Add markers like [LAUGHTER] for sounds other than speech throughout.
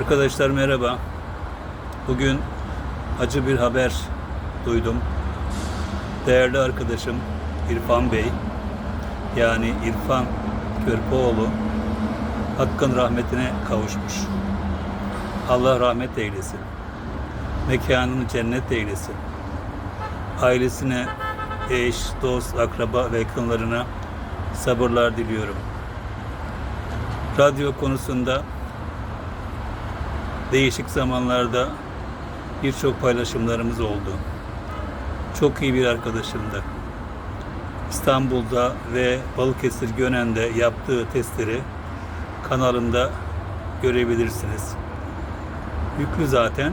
Arkadaşlar merhaba. Bugün acı bir haber duydum. Değerli arkadaşım İrfan Bey, yani İrfan Körpoğlu Hakkın rahmetine kavuşmuş. Allah rahmet eylesin. Mekanını cennet eylesin. Ailesine, eş, dost, akraba ve yakınlarına sabırlar diliyorum. Radyo konusunda değişik zamanlarda birçok paylaşımlarımız oldu. Çok iyi bir arkadaşımdı. İstanbul'da ve Balıkesir Gönen'de yaptığı testleri kanalımda görebilirsiniz. Yüklü zaten.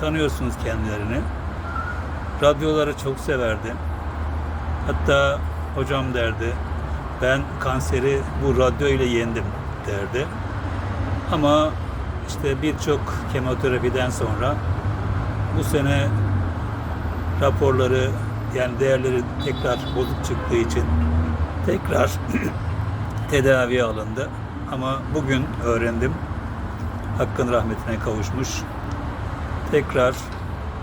Tanıyorsunuz kendilerini. Radyoları çok severdi. Hatta hocam derdi, ben kanseri bu radyo ile yendim derdi. Ama işte birçok kemoterapiden sonra bu sene raporları yani değerleri tekrar bozuk çıktığı için tekrar [CLEARS THROAT] tedaviye alındı. Ama bugün öğrendim. Hakkın rahmetine kavuşmuş. Tekrar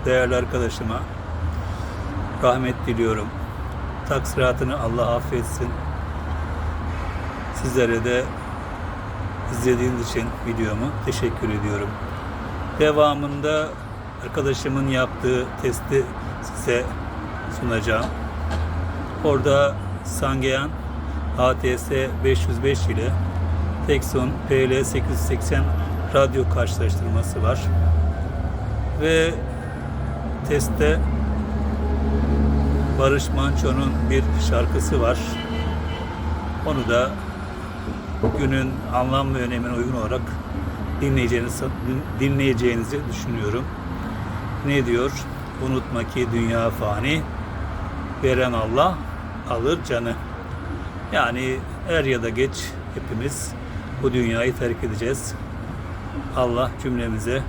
değerli arkadaşıma rahmet diliyorum. Taksiratını Allah affetsin. Sizlere de izlediğiniz için videomu teşekkür ediyorum. Devamında arkadaşımın yaptığı testi size sunacağım. Orada Sangeyan ATS 505 ile Texon PL 880 radyo karşılaştırması var. Ve testte Barış Manço'nun bir şarkısı var. Onu da günün anlam ve önemine uygun olarak dinleyeceğinizi, dinleyeceğinizi düşünüyorum. Ne diyor? Unutma ki dünya fani, veren Allah alır canı. Yani er ya da geç hepimiz bu dünyayı terk edeceğiz. Allah cümlemize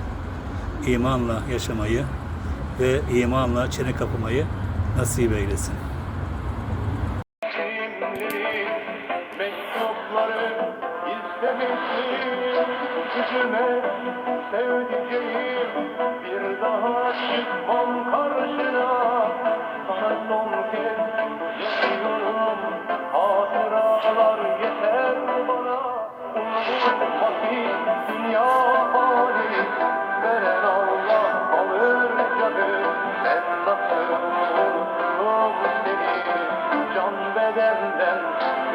imanla yaşamayı ve imanla çene kapamayı nasip eylesin. Gücüme sevdiceğim bir daha çıkmam karşına. Sana son kez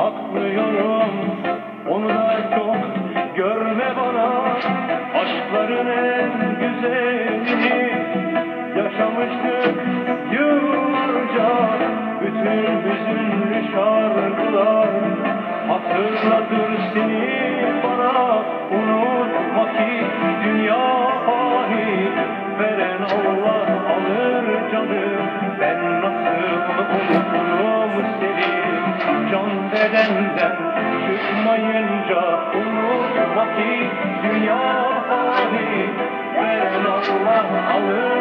saklıyorum onu da çok görme bana. Aşkların en güzelini yaşamıştık yıllarca. Bütün hüzünlü şarkılar hatırlatır seni bedenden Çıkmayınca unutma ki dünya fani Veren Allah alır.